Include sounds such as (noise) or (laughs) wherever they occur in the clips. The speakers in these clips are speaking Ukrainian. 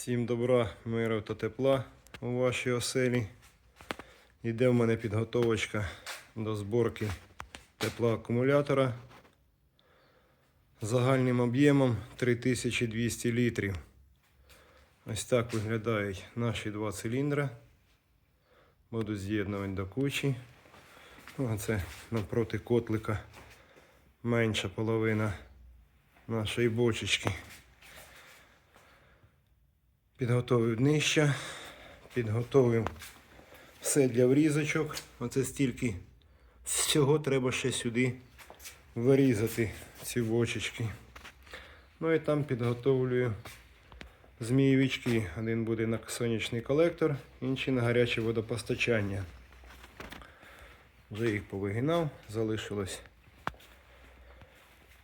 Всім добра, миру та тепла у вашій оселі. Іде в мене підготовочка до зборки теплоакумулятора загальним об'ємом 3200 літрів. Ось так виглядають наші два циліндри. Буду з'єднувати до кучі. Ну, це навпроти котлика менша половина нашої бочечки. Підготовив днища, підготовив все для врізочок. Оце стільки всього треба ще сюди вирізати ці бочечки. Ну і там підготовлюю змієвички. Один буде на сонячний колектор, інший на гаряче водопостачання. Вже їх повигинав, залишилось.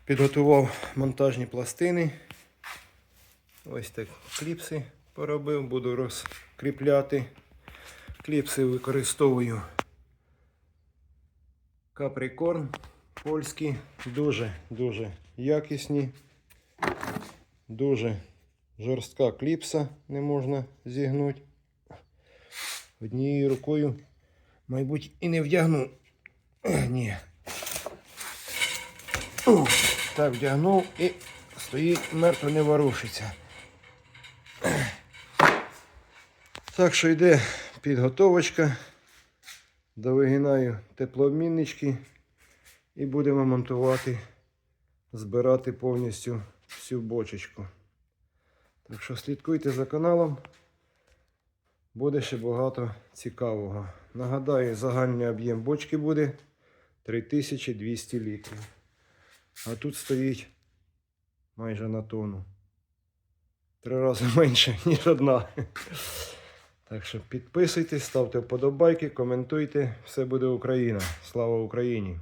Підготував монтажні пластини. Ось так кліпси поробив, буду розкріпляти. Кліпси використовую каприкорн польські, дуже-дуже якісні, дуже жорстка кліпса, не можна зігнути. Однією рукою, мабуть, і не вдягну. Ні. Так вдягнув і стоїть мертво не ворушиться. Так що йде підготовочка. Довигинаю теплообміннички і будемо монтувати, збирати повністю всю бочечку. Так що слідкуйте за каналом. Буде ще багато цікавого. Нагадаю, загальний об'єм бочки буде 3200 літрів. А тут стоїть майже на тонну. Три рази (laughs) менше, ніж одна. Так що підписуйтесь, ставте вподобайки, коментуйте. Все буде Україна. Слава Україні!